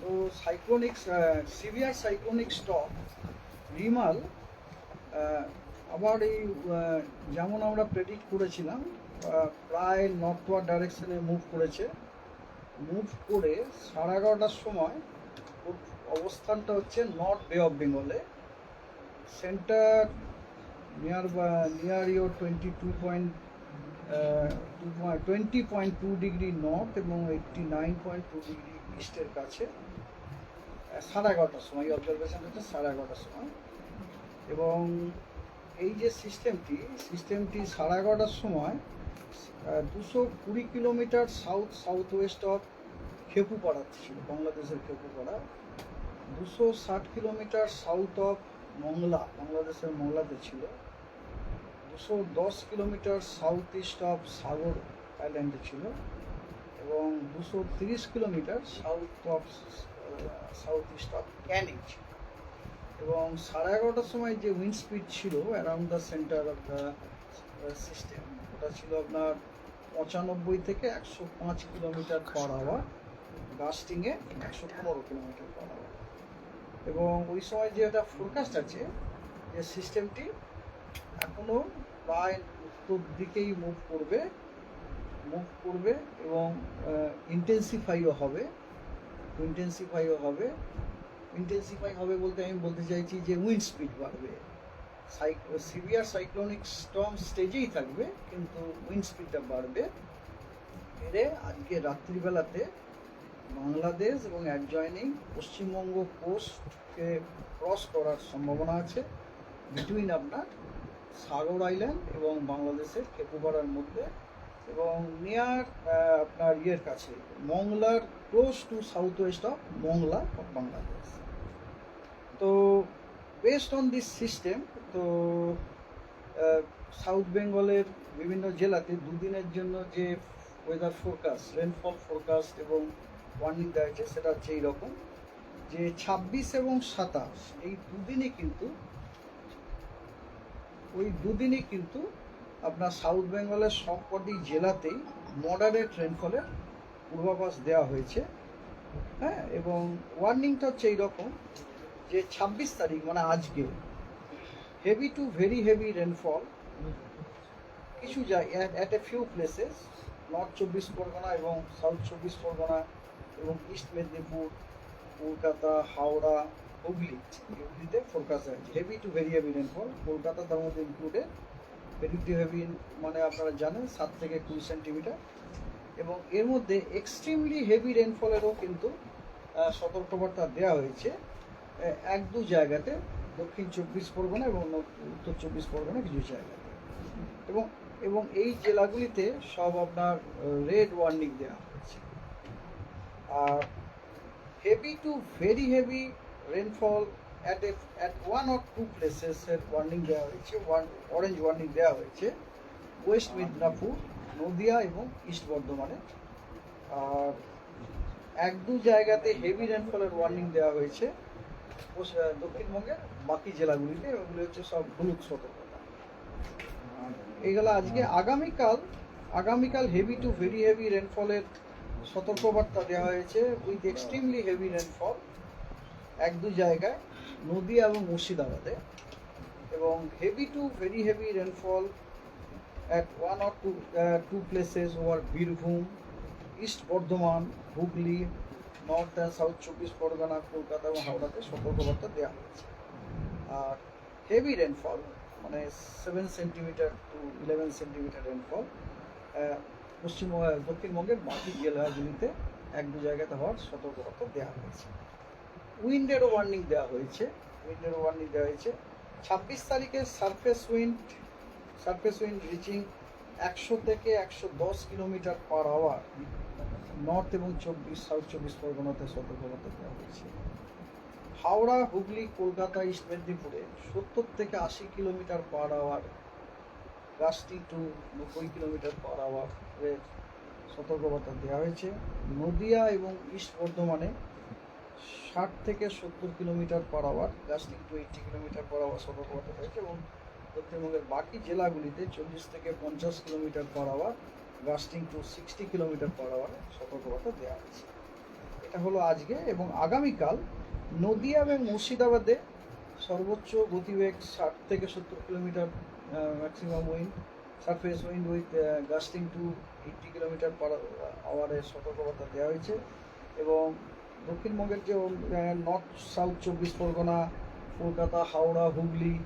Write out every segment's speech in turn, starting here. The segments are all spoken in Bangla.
তো cyclonic severe cyclonic storm Remal আবার এই যেমন আমরা প্রেডিক্ট করেছিলাম প্রায় নর্থওয়ার্ড ডাইরেকশনে মুভ করেছে। মুভ করে সাড়ে এগারোটার সময় অবস্থানটা হচ্ছে নর্থ বে অফ বেঙ্গলে centre near near your twenty two point twenty point two degree north এবং eighty nine point two degree ইস্টের কাছে সাড়ে এগারোটার সময়, এই অবজারভেশন হচ্ছে সাড়ে এগারোটার সময়। এবং এই যে সিস্টেমটি সিস্টেমটি সাড়ে এগারোটার সময় দুশো কুড়ি kilometre south south west of Khepupara ছিল, বাংলাদেশের খেপুপাড়া। দুশো ষাট কিলোমিটার সাউথ অফ মংলা, বাংলাদেশের মংলাতে ছিল। দুশো দশ kilometre south east of Sagar আইল্যান্ডে ছিল। এবং দুশো তিরিশ kilometre south of south east of Canning এবং সাড়ে এগারোটার সময় যে উইন্ড স্পিড ছিল around the centre of the system ওটা ছিল আপনার পঁচানব্বই থেকে একশো পাঁচ কিলোমিটার পার আওয়ার গাস্টিংয়ে একশো পনেরো কিলোমিটার পার আওয়ার এবং ওই সময় যে একটা ফোরকাস্ট আছে, যে সিস্টেমটি এখনও প্রায় উত্তর দিকেই মুভ করবে। মুভ করবে এবং ইন্টেন্সিফাইও হবে ইন্টেন্সিফাইও হবে। ইন্টেন্সিফাই হবে বলতে আমি বলতে চাইছি যে উইন্ড স্পিড বাড়বে। সিভিয়ার সাইক্লোনিক স্টর্ম স্টেজেই থাকবে, কিন্তু উইন্ড স্পিডটা বাড়বে। এরে আজকে রাত্রিবেলাতে বাংলাদেশ এবং অ্যাডজয়নিং পশ্চিমবঙ্গ কোস্টকে ক্রস করার সম্ভাবনা আছে। বিটুইন আপনার সাগর আইল্যান্ড এবং বাংলাদেশের কেপুপাড়ার মধ্যে এবং নিয়ার আপনার ইয়ের কাছে, মংলার close to south west of Mongla of Bangladesh. তো বেসড অন দিস সিস্টেম তো সাউথ বেঙ্গলের বিভিন্ন জেলাতে দুদিনের জন্য যে ওয়েদার ফোরকাস্ট রেনফল ফোরকাস্ট এবং ওয়ার্নিং দেওয়া হয়েছে, সেটা হচ্ছে এইরকম যে ছাব্বিশ এবং সাতাশ, এই দুদিনে কিন্তু, ওই দুদিনে কিন্তু আপনার সাউথ বেঙ্গলের সবকটি জেলাতেই মডারেট রেনফলের পূর্বাভাস দেওয়া হয়েছে। হ্যাঁ এবং ওয়ার্নিংটা হচ্ছে এইরকম যে ছাব্বিশ তারিখ মানে আজকে heavy to very heavy rainfall কিছু জায়গায় at a few places north Chabbish Pargana এবং সাউথ চব্বিশ পরগনা এবং ইস্ট মেদিনীপুর, কলকাতা, হাওড়া, হুগলি হুগলিতে ফোরকাস্ট আছে heavy to very heavy rainfall Kolkata তার মধ্যে ইনক্লুডেড হেভি মানে আপনারা জানেন, সাত থেকে কুড়ি সেন্টিমিটার এবং এর মধ্যে এক্সট্রিমলি হেভি রেনফলেরও কিন্তু সতর্কবার্তা দেওয়া হয়েছে। এক দু জায়গাতে, দক্ষিণ চব্বিশ পরগনা এবং উত্তর চব্বিশ পরগনা কিছু জায়গাতে। এবং এবং এই জেলাগুলিতে সব আপনার রেড ওয়ার্নিং দেওয়া হয়েছে। আর heavy to very heavy rainfall at a at one or two প্লেসেসের warning দেওয়া হয়েছে ওয়ান অরেঞ্জ ওয়ার্নিং দেওয়া হয়েছে ওয়েস্ট মিদনাপুর, নদিয়া এবং ইস্ট বর্ধমানে। আর এক দু জায়গাতে হেভি রেনফলের ওয়ার্নিং দেওয়া হয়েছে দক্ষিণবঙ্গের বাকি জেলাগুলিতে, ওগুলো হচ্ছে সব হলুদ সতর্কতা। এইগুলো আজকে আগামীকাল আগামীকাল হেভি টু ভেরি হেভি রেনফলের সতর্কবার্তা দেওয়া হয়েছে উইথ এক্সট্রিমলি হেভি রেনফল এক দু জায়গায়। নদিয়া এবং মুর্শিদাবাদে। এবং heavy to very heavy rainfall at one or two two places over Birbhum east Bardhaman, Hooghly north and south Chabbish Pargana, Kolkata এবং হাওড়াতে সতর্কবার্তা দেওয়া হয়েছে। আর হেভি রেনফল মানে seven centimetre to eleven centimetre rainfall Paschimbanga দক্ষিণবঙ্গের বাকি জেলাগুলিতে এক দু জায়গাতে হওয়ার সতর্কবার্তা দেওয়া হয়েছে। উইন্ডেরও ওয়ার্নিং দেওয়া হয়েছে। উইন্ডেরও ওয়ার্নিং দেওয়া হয়েছে। ছাব্বিশ তারিখে surface wind surface wind reaching একশো থেকে একশো দশ কিলোমিটার পার আওয়ার নর্থ এবং চব্বিশ সাউথ চব্বিশ পরগনাতে সতর্কবার্তা দেওয়া হয়েছে। হাওড়া, হুগলি, কলকাতা, ইস্ট মেদিনীপুরে সত্তর থেকে আশি kilometre per hour gusting to নব্বই কিলোমিটার পার আওয়ার সতর্কবার্তা দেওয়া হয়েছে। নদিয়া এবং ইস্ট বর্ধমানে ষাট থেকে সত্তর kilometre per hour gusting to eighty kilometre per hour সতর্কবার্তা রয়েছে এবং দক্ষিণবঙ্গের বাকি জেলাগুলিতে চল্লিশ থেকে পঞ্চাশ kilometre per hour gusting to sixty kilometre per hour সতর্কবার্তা দেওয়া হয়েছে। এটা হলো আজকে এবং আগামীকাল নদিয়া এবং মুর্শিদাবাদে সর্বোচ্চ গতিবেগ ষাট থেকে সত্তর kilometre maximum wind surface wind with gusting to eighty kilometre per আওয়ারের সতর্কবার্তা দেওয়া হয়েছে এবং দক্ষিণবঙ্গের যে north south Chabbish Pargana, Kolkata, Howrah, Hooghly,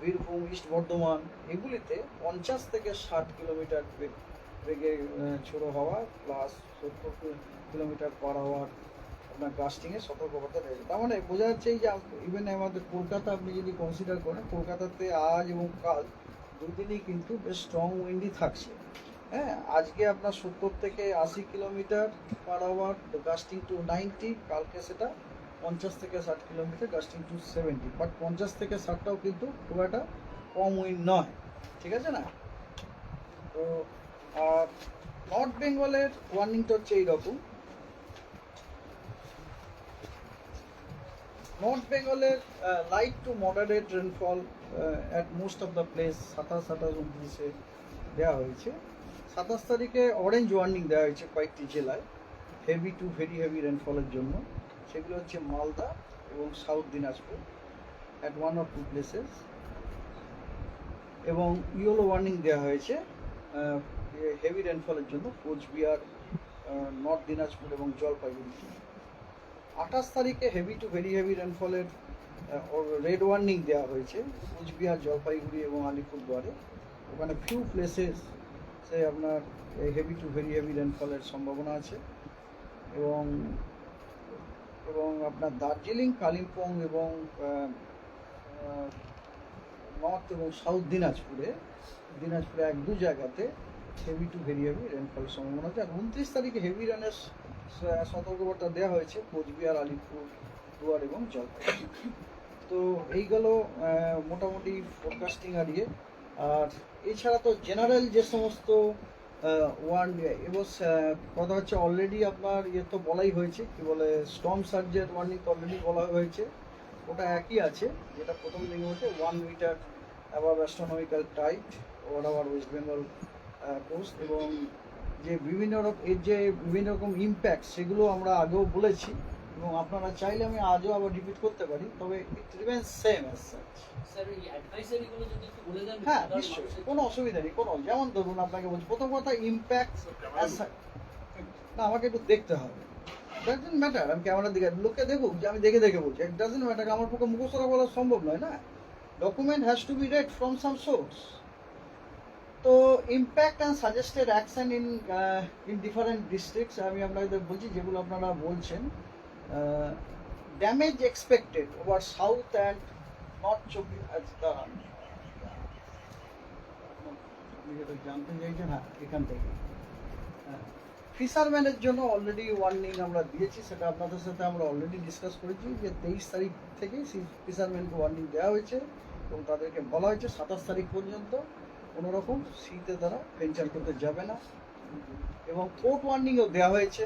Birbhum, east Bardhaman, এগুলিতে পঞ্চাশ থেকে ষাট কিলোমিটার বেগ- ছোড়ো হওয়া, প্লাস সত্তর কিলোমিটার পার হওয়ার আপনার গাস্টিংয়ে সতর্কবার্তা রয়েছে। তার মানে বোঝা যাচ্ছে এই যে ইভেন আমাদের কলকাতা আপনি যদি কনসিডার করেন, কলকাতাতে আজ এবং কাল দুদিনই কিন্তু বেশ স্ট্রং উইন্ডই থাকছে। হ্যাঁ আজকে আপনার সত্তর থেকে আশি kilometre per hour gusting to ninety কালকে সেটা পঞ্চাশ থেকে ষাট kilometre gusting to seventy but পঞ্চাশ থেকে ষাটটাও কিন্তু খুব একটা কম উইন্ড নয়, ঠিক আছে না? তো, আর নর্থ বেঙ্গলের ওয়ার্নিংটা হচ্ছে এইরকম। নর্থ বেঙ্গলের light to moderate rainfall at most of the place সাতাশ, আঠাশ, উনত্রিশে দেওয়া হয়েছে। সাতাশ তারিখে অরেঞ্জ ওয়ার্নিং দেওয়া হয়েছে কয়েকটি জেলায়। হেভি টু ভেরি হেভি রেনফলের জন্য। সেগুলো হচ্ছে মালদা এবং south Dinajpur at one or two places এবং ইয়েলো ওয়ার্নিং দেওয়া হয়েছে হেভি রেনফলের জন্য কোচবিহার নর্থ দিনাজপুর এবং জলপাইগুড়ি। আঠাশ তারিখে হেভি টু ভেরি হেভি রেনফলের রেড ওয়ার্নিং দেওয়া হয়েছে কোচবিহার, জলপাইগুড়ি এবং আলিপুরদুয়ারে। ওখানে ফিউ প্লেসেস সে আপনার হেভি টু ভেরি হেভি রেনফলের সম্ভাবনা আছে। এবং এবং আপনার দার্জিলিং কালিম্পং এবং নর্থ এবং সাউথ দিনাজপুরে দিনাজপুরে এক দু জায়গাতে হেভি টু ভেরি হেভি রেনফলের সম্ভাবনা আছে। আর উনত্রিশ তারিখে হেভি রানের সতর্কবার্তা দেওয়া হয়েছে কোচবিহার আলিপুর দুয়ার এবং জলপাইগুড়ি। তো এইগুলো আহ, মোটামুটি ফোরকাস্টিং আর ইয়ে আর এছাড়া তো জেনারেল যে সমস্ত ওয়ান এবং কথা হচ্ছে অলরেডি আপনার ইয়ে তো বলাই হয়েছে, কি বলে স্টর্ম সার্জের ওয়ার্নিং তো অলরেডি বলা হয়েছে। ওটা একই আছে, যেটা প্রথম দিন হচ্ছে one metre above astronomical tide over our West Bengal coast এবং যে বিভিন্ন রকম, এর যে বিভিন্ন রকম ইম্প্যাক্ট সেগুলো আমরা আগেও বলেছি। এবং আপনারা চাইলে আমি আজও আবার রিপিট করতে পারি তবে it remains same as such sir advisory গুলো যদি একটু বলে দেন হ্যাঁ নিশ্চয়ই কোনো অসুবিধা নেই কোনো যেমন ধরুন আপনাকে বলছি প্রথম কথা ইম্প্যাক্ট না আমাকে একটু দেখতে হবে। ডাজেন্ট ম্যাটার আমি ক্যামেরার দিকে লোকে দেখুক যে আমি দেখে দেখে বলছি ডাজেন্ট ম্যাটার আমার পক্ষে মুখস্থ বলা সম্ভব নয় না? Document has to be read from some source তো impact and suggested action in in different districts আমি আপনাদের বলছি যেগুলো আপনারা বলছেন ওভার সাউথ অ্যান্ড নর্থ চব্বিশ দাঁড়ান। আপনি যেটা জানতে চাইছেন হ্যাঁ এখান থেকে। ফিশারম্যানের জন্য অলরেডি ওয়ার্নিং আমরা দিয়েছি, সেটা আপনাদের সাথে আমরা অলরেডি ডিসকাস করেছি যে তেইশ তারিখ থেকে ফিশারম্যানকে ওয়ার্নিং দেওয়া হয়েছে এবং তাদেরকে বলা হয়েছে সাতাশ তারিখ পর্যন্ত কোনো রকম শীতে তারা ভেঞ্চার করতে যাবে না। এবং কোর্ট ওয়ার্নিংও দেওয়া হয়েছে।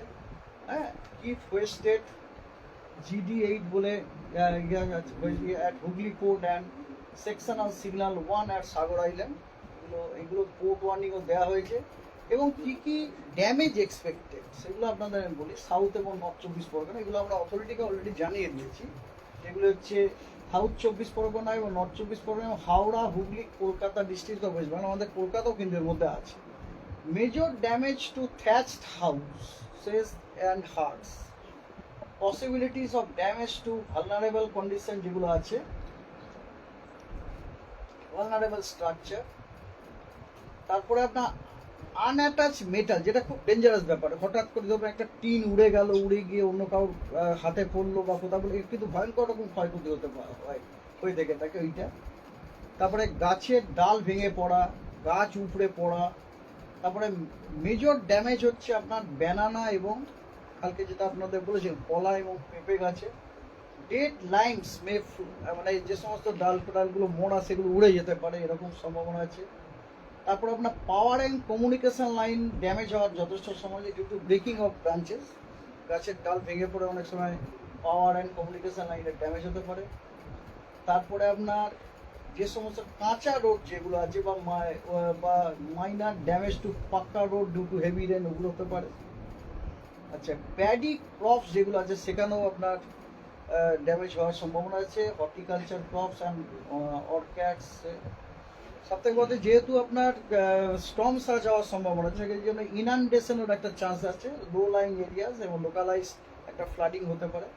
হ্যাঁ কিপ ওয়েস্টেড জিডি এইট বলে at Hooghly port and sectional signal one at Sagar Island এগুলো এগুলো পোর্ট ওয়ার্নিংও দেওয়া হয়েছে। এবং কি কি ড্যামেজ এক্সপেক্টেড সেগুলো আপনাদের আমি বলি। সাউথ এবং নর্থ চব্বিশ পরগনা, এগুলো আমরা অথরিটিকে অলরেডি জানিয়ে দিয়েছি। যেগুলো হচ্ছে সাউথ চব্বিশ পরগনা এবং নর্থ চব্বিশ Pargana Howrah, Hooghly, Kolkata district of West Bengal আমাদের কলকাতাও কিন্তু এর মধ্যে আছে। Major damage to thatched houses and huts possibilities of damage to vulnerable condition যেগুলো আছে ভালনারেবল স্ট্রাকচার তারপরে আপনার আনঅ্যাটাচ মেটাল যেটা খুব ডেঞ্জারাস ব্যাপার। হঠাৎ করে ধরুন একটা টিন উড়ে গেল, উড়ে গিয়ে অন্য কারোর হাতে পড়ল বা কোথাও বলে কিন্তু ভয়ঙ্কর রকম ক্ষয়ক্ষতি হতে হয়, হয়ে থেকে থাকে ওইটা। তারপরে গাছের ডাল ভেঙে পড়া, গাছ উপড়ে পড়া, তারপরে মেজর ড্যামেজ হচ্ছে আপনার ব্যানানা এবং কালকে যেটা আপনাদের বলেছেন কলা এবং পেঁপে গাছে ডেড লাইমস মে মানে যে সমস্ত ডাল ডালগুলো মোড়া, সেগুলো উড়ে যেতে পারে, এরকম সম্ভাবনা আছে। তারপর আপনার power and communication line damage হওয়ার যথেষ্ট সময় due to breaking of branches গাছের ডাল ভেঙে পড়ে অনেক সময় পাওয়ার অ্যান্ড কমিউনিকেশন লাইনের ড্যামেজ হতে পারে। তারপরে আপনার যে সমস্ত কাঁচা রোড যেগুলো আছে, বা বা minor damage to pucca road due to heavy rain ওগুলো হতে পারে। আচ্ছা প্যাডি ক্রপস যেগুলো আছে, সেখানেও আপনার ড্যামেজ হওয়ার সম্ভাবনা আছে। হর্টিকালচার ক্রপস অ্যান্ড অর্ক্যাডস সব থেকে বলতে যেহেতু আপনার স্টর্ম সার্জ হওয়ার সম্ভাবনা আছে, সেই জন্য ইনান্ডেশনের একটা চান্স আছে। লো লাইং এরিয়াস এবং লোকালাইজ একটা ফ্লাডিং হতে পারে।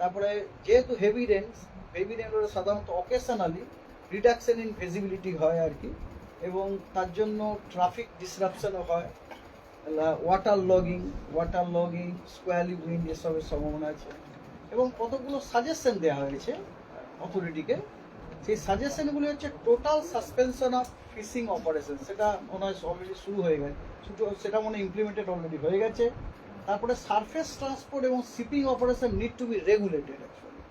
তারপরে যেহেতু হেভি রেঞ্জ হেভি রেঞ্জ সাধারণত অকেশনালি রিডাকশন ইন ভিজিবিলিটি হয় আর কি। এবং তার জন্য ট্রাফিক ডিসরাপশনও হয়। Water logging water logging squally wind এসবের সম্ভাবনা আছে, এবং কতগুলো সাজেশন দেওয়া হয়েছে অথরিটিকে সেই সাজেশনগুলি হচ্ছে total suspension of fishing operation সেটা মনে হয় অলরেডি শুরু হয়ে গেছে, শুধু সেটা মনে ইমপ্লিমেন্টেড অলরেডি হয়ে গেছে, তারপরে সারফেস ট্রান্সপোর্ট এবং shipping operation need to be regulated actually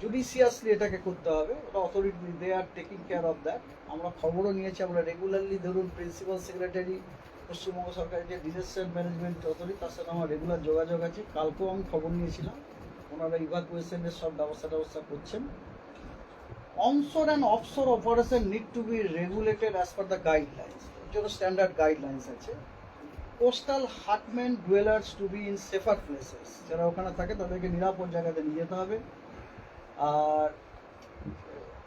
judiciously এটাকে করতে হবে ওটা authority they are taking care of that আমরা খবরও নিয়েছি, আমরা রেগুলারলি ধরুন প্রিন্সিপাল সেক্রেটারি পশ্চিমবঙ্গ সরকারের যে ডিজাস্টার ম্যানেজমেন্ট অথরিটি তার সাথে আমার রেগুলার যোগাযোগ আছে। কালকেও আমি খবর নিয়েছিলাম। ওনারা ইভাকুয়েশনের সব ব্যবস্থা ব্যবস্থা করছেন। Onshore and offshore operation need to be regulated as per the guidelines জন্য স্ট্যান্ডার্ড গাইডলাইন্স আছে। Coastal hutment dwellers to be in safer places যারা ওখানে থাকে, তাদেরকে নিরাপদ জায়গাতে নিয়ে যেতে হবে। আর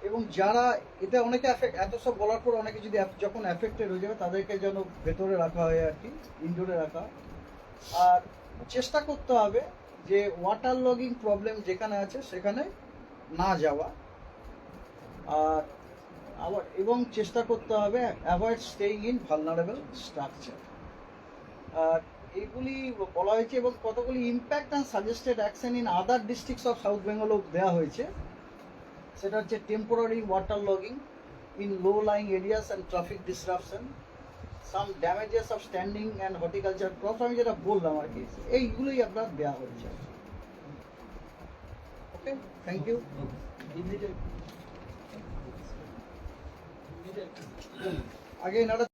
এবং যারা এটা অনেকে এত সব বলার পর অনেকে যদি যখন অ্যাফেক্টেড হয়ে যাবে, তাদেরকে যেন ভেতরে রাখা হয় আর কি ইনডোরে রাখা। আর চেষ্টা করতে হবে যে ওয়াটার লগিং প্রবলেম যেখানে আছে, সেখানে না যাওয়া। আর আবার এবং চেষ্টা করতে হবে avoid staying in vulnerable structure আর এইগুলি বলা হয়েছে এবং কতগুলি impact and suggested action in other districts of south বেঙ্গলও দেওয়া হয়েছে। সেটা হচ্ছে temporary water logging in low lying areas and traffic disruption some damages of standing and horticulture crops আমি যেটা বললাম আর কি এইগুলোই আপনার দেওয়া হচ্ছে। Okay thank you. আগে এনারা